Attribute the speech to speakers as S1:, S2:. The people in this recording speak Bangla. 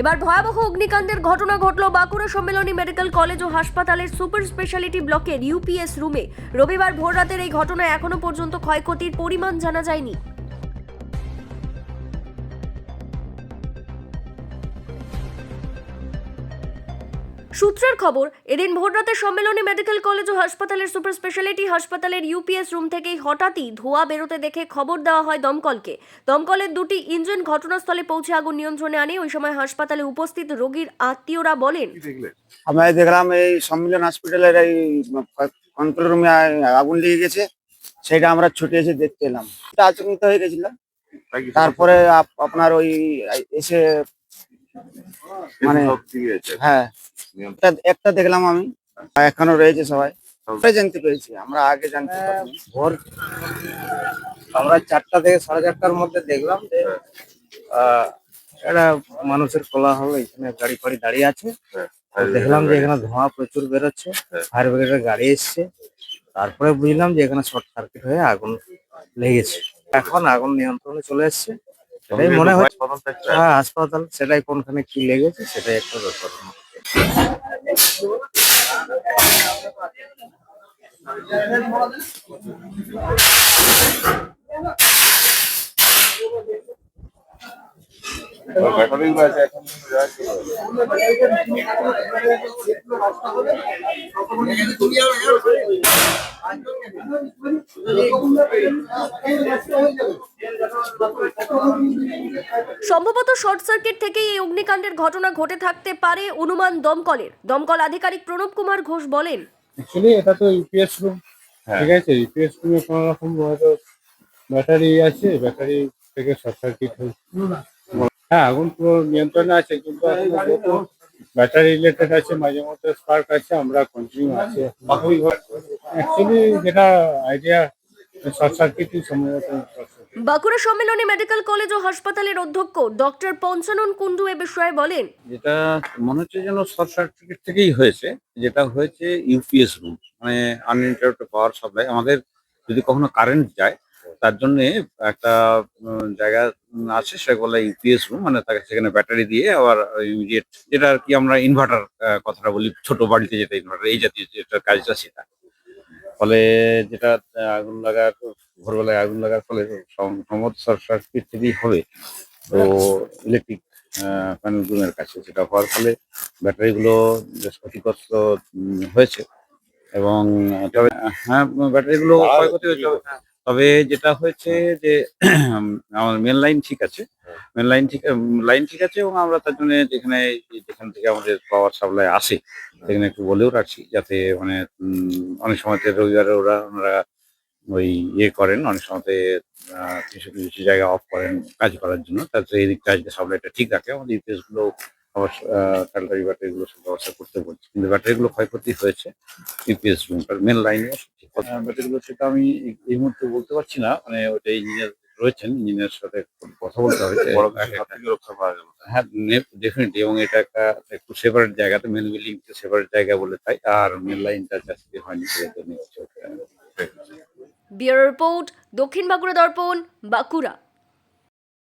S1: এবার ভয়াবহ অগ্নিকাণ্ডের ঘটনা ঘটল বাঁকুড়া সম্মেলনী মেডিকেল কলেজ ও হাসপাতালের সুপার স্পেশালিটি ব্লকের ইউপিএস রুমে। রবিবার ভোররাতের এই ঘটনায় এখনও পর্যন্ত ক্ষয়ক্ষতির পরিমাণ জানা যায়নি। সূত্রের খবর এদিন ভোররাতে সম্মেলনী মেডিকেল কলেজ ও হাসপাতালের সুপার স্পেশালিটি হাসপাতালের ইউপিএস রুম থেকেই হঠাৎই ধোঁয়া বেরোতে দেখে খবর দেওয়া হয় দমকলকে। দমকলের দুটি ইঞ্জিন ঘটনাস্থলে পৌঁছে আগুন নিয়ন্ত্রণে আনে। ওই সময় হাসপাতালে উপস্থিত রোগীর আত্মীয়রা বলেন
S2: আমরা দেখলাম এই সম্মেলন হসপিটালের এই কন্ট্রোল রুমে আগুন লেগে গেছে। সেটা আমরা ছুটে এসে দেখতে এলাম। আচমকিত হয়ে গেছিল। তারপরে আপ- আপনার ওই এসে মানে হ্যাঁ একটা দেখলাম আমি। এখনও রয়েছে সবাই। জানতে পেরেছি আমরা আগে জানতে পারিনি।
S3: ভোর আমরা চারটা থেকে সাড়ে চারটার মধ্যে দেখলাম যে একটা মানুষের কোলাহল এখানে গাড়ি ফাড়ি দাঁড়িয়ে আছে। দেখলাম যে এখানে ধোঁয়া প্রচুর বেরোচ্ছে। ফায়ার ব্রিগেডের গাড়ি এসছে। তারপরে বুঝলাম যে এখানে শর্ট সার্কিট হয়ে আগুন লেগেছে। এখন আগুন নিয়ন্ত্রণে চলে এসছে। সেটাই মনে হয় হ্যাঁ হাসপাতাল সেটাই কোনখানে কি লেগেছে সেটাই একটা ব্যাপার।
S1: সম্ভবত শর্ট সার্কিট থেকেই এই অগ্নিকাণ্ডের ঘটনা ঘটে থাকতে পারে অনুমান দমকলের। দমকল আধিকারিক প্রণব কুমার ঘোষ বলেন
S4: অ্যাকচুয়ালি এটা তো ইউপিএস রুম ঠিক আছে ইউপিএস রুমে কোনো রকম হয়তো ব্যাটারি আছে ব্যাটারি থেকে শর্ট সার্কিট হয়েছে হ্যাঁ আগুন পুরো নিয়ন্ত্রণে আছে কিন্তু এখনও যেহেতু ব্যাটারি রিলেটেড আছে মাঝে মধ্যে স্পার্ক আছে আমরা কন্টিনিউ আছে অ্যাকচুয়ালি যেটা idea.
S1: Bankura Sammilani medical college ও হাসপাতালের অধ্যক্ষ ডক্টর পঞ্চানন কুন্ডু এ বিষয়ে বলেন।
S5: যেটা মনে হচ্ছে যেন শর্ট সার্কিট থেকেই হয়েছে যেটা হয়েছে ইউপিএস রুম মানে আনলিমিটেড পাওয়ার সাপ্লাই আমাদের যদি কখনো কারেন্ট যায় তার জন্য একটা জায়গা আছে সেটা বলে ইউপিএস রুম মানে তাকে সেখানে ব্যাটারি দিয়ে আবার ইমিডিয়েট যেটা আর কি আমরা ইনভার্টার কথাটা বলি ছোট বাড়িতে যেটা ইনভার্টার এই জাতীয় যেটার কাজটা সেটা। ফলে যেটা আগুন লাগার ভোরবেলায় আগুন লাগার ফলে সম- সম্ভবত শর্ট সার্কিট থেকেই হবে। তো ইলেকট্রিক প্যানেল রুমের কাছে যেটা হওয়ার ফলে ব্যাটারিগুলো বেশ ক্ষতিগ্রস্ত হয়েছে। এবং তবে হ্যাঁ ব্যাটারিগুলো ক্ষয়ক্ষতি হয়েছে। হ্যাঁ। তবে যেটা হয়েছে যে আমার মেন লাইন ঠিক আছে। মেন লাইন ঠিক লাইন ঠিক আছে এবং আমরা তার জন্য যেখানে, যেখান থেকে আমাদের পাওয়ার সাপ্লাই আসে, সেখানে একটু বলেও রাখছি যাতে মানে অনেক সময়তে রবিবারে ওরা, ওনারা ওই ইয়ে করেন, অনেক সময়তে কিছু কিছু জায়গা অফ করেন কাজ করার জন্য। তাতে এই আজকে সাপ্লাইটা ঠিক রাখে। আমাদের ইউপিএসগুলো আবার কালটারি ব্যাটারি গুলো সব ব্যবস্থা করতে বলছি। কিন্তু ব্যাটারি গুলো ক্ষয়ক্ষতি হয়েছে ইউপিএস রুমটার মেন লাইনে ব্যাটারি গুলো সেটা আমি এই- মুহূর্তে বলতে পারছি না। মানে ওটা ইঞ্জিনিয়ার রয়েছেন ইঞ্জিনিয়ার সাথে কথা বলতে হবে। হ্যাঁ ডেফিনেটলি এবং এটা একটা একটু সেপারেট জায়গা তো মেন বিল্ডিং সেপারেট জায়গা বলে তাই। আর মেন লাইনটা চাষিতে হয়নি
S1: ব্যুরো রিপোর্ট দক্ষিণ বাঁকুড়া দর্পণ বাঁকুড়া।